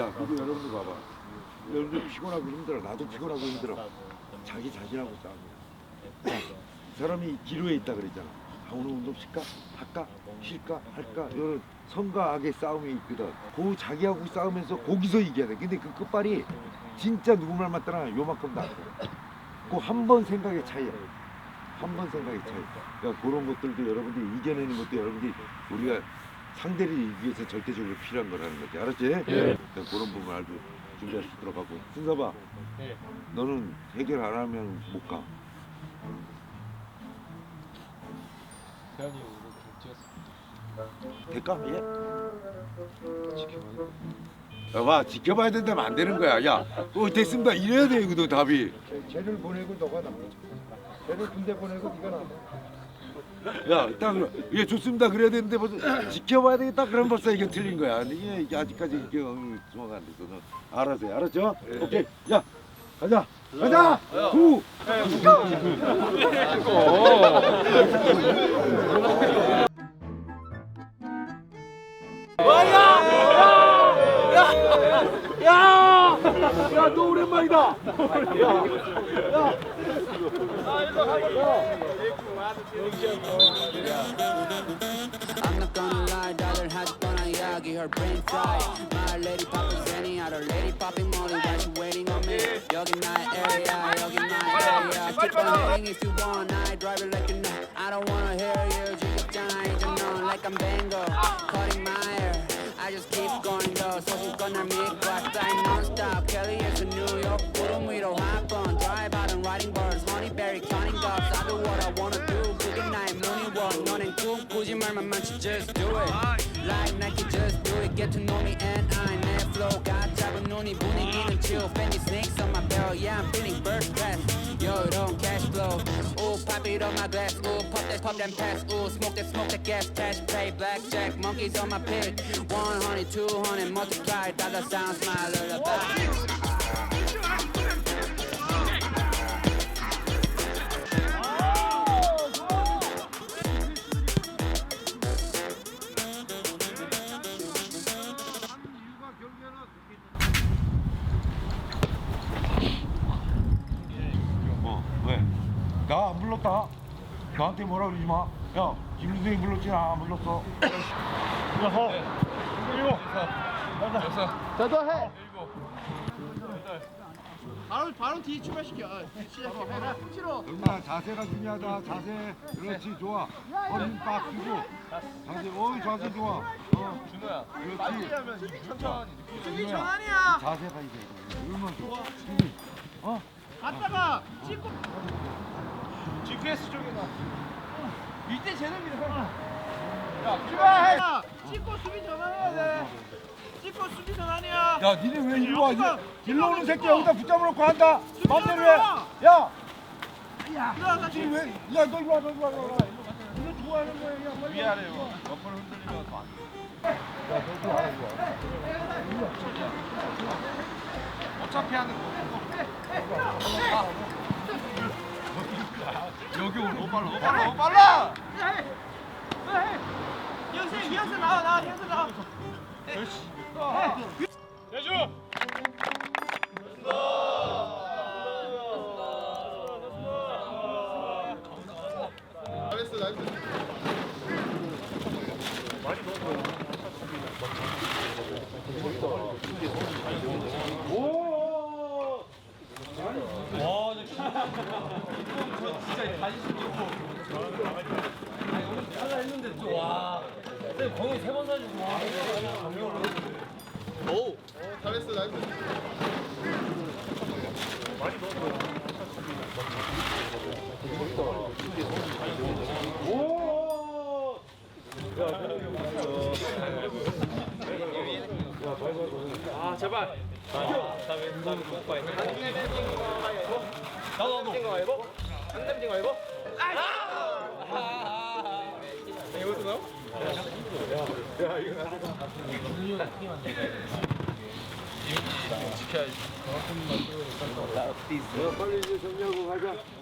야, 그리고 여러분들 봐봐. 여러분들 피곤하고 힘들어. 나도 피곤하고 힘들어. 자기 자신하고 이 사람이 기로에 있다 그랬잖아. 아, 오늘 운동 쉴까? 할까? 쉴까? 할까? 이런 성과 악의 싸움이 있거든. 그 자기하고 싸우면서 거기서 이겨야 돼. 근데 그 끝발이 진짜 누구 말 맞더라 요만큼 나. 그한 번 생각의 차이야. 한 번 생각의 차이. 그러니까 그런 것들도 여러분들이 이겨내는 것도 여러분들이 우리가 상대를 이기기 위해서 절대적으로 필요한 거라는 거지. 알았지? 예. 그러니까 그런 부분 알고 준비할 수 있도록 하고. 순서봐. 예. 너는 해결 안 하면 못 가. 대현이 이렇게. 될까? 예? 여봐 지켜봐야 된다면 안 되는 거야. 야, 어 됐습니다. 이래야 돼 이거 답이. 쟤를 보내고 너가 남아. 쟤를 군대 보내고 네가 남아. 야, 딱. 예 좋습니다. 그래야 되는데 벌써 지켜봐야 되겠다. 그럼 벌써 이게 틀린 거야. 이게 이게 아직까지 이게 어, 정화가 안 돼서 너 알아서 해. 알았죠? 오케이. 야, 가자. 가자. 구. 야, 너 오랜만이다. I'm not gonna lie, 다들 하지 뻔한 이야기 Her brain fry My lady poppin' Zenny Other lady popping Molly Why she waiting on me? 여기 나의 area 여기 나의 area Keep on hating if you want I drive it like you know I don't wanna hear you 지겹잖아 이제 넌 like I'm Bango Cutting my hair I just keep going though 소식건 날 믿고 I'm non-stop Kelly에서 뉴욕 구름 위로 hop on Drive out and riding birds Honeyberry counting dogs I do what I wanna do 그게 나의 moonwalk 너넨 꿈꾸지 말만 많지 just do it Like Nike just do it Get to know me and I 내 flow가 잡은 눈이 분위기는 chill Fendi snakes on my belt Yeah I'm feeling first class Yo don't cash flow Ooh pop it on my glass Ooh pop that pop that pass Ooh smoke that smoke that gas Cash play blackjack Monkeys on my pig 100 200 multiply Dollar sound smile lullaby 나한테 뭐라 그러지 마. 야, 김수생이 불렀지 나 안 불렀어. 바로 바로 뒤 출발시켜. 아, 시작해. 해라. 싫어. 얼마나 자세가 중요하다. 자세. 그렇지, 좋아. 어린 빡 주고. 자세, 어이 자세 좋아. 어, 준호야. 그렇지. 천천히. 저기 전환이야. 자세가 이제 얼마나 좋아. 어? 갔다가 찍고 GPS 쪽에 나. 이때 쟤는 밀어. 야, 출발해. 찍고 수비 전환해야 돼. 찍고 수비 전환이야. 야, 니네 왜 이리 와? 일로 오는 새끼 여기다 붙잡아 놓고 한다. 수비 맘대로 해. 야, 들어가 왜? 야, 너 이리 와, 너 이리 와, 너 이리 와. 이거 좋아하는 거야, 야, 빨리. 위아래요. 옆으로 흔들리면 또안 돼. 어차피 하는 거. 여기 오는 거 빨라, 어, 빨라, 어, 빨라. 이현세 이현세 나와 나와 이현세 나와. 대주. 야, 빨리 이제 정리하고 가자.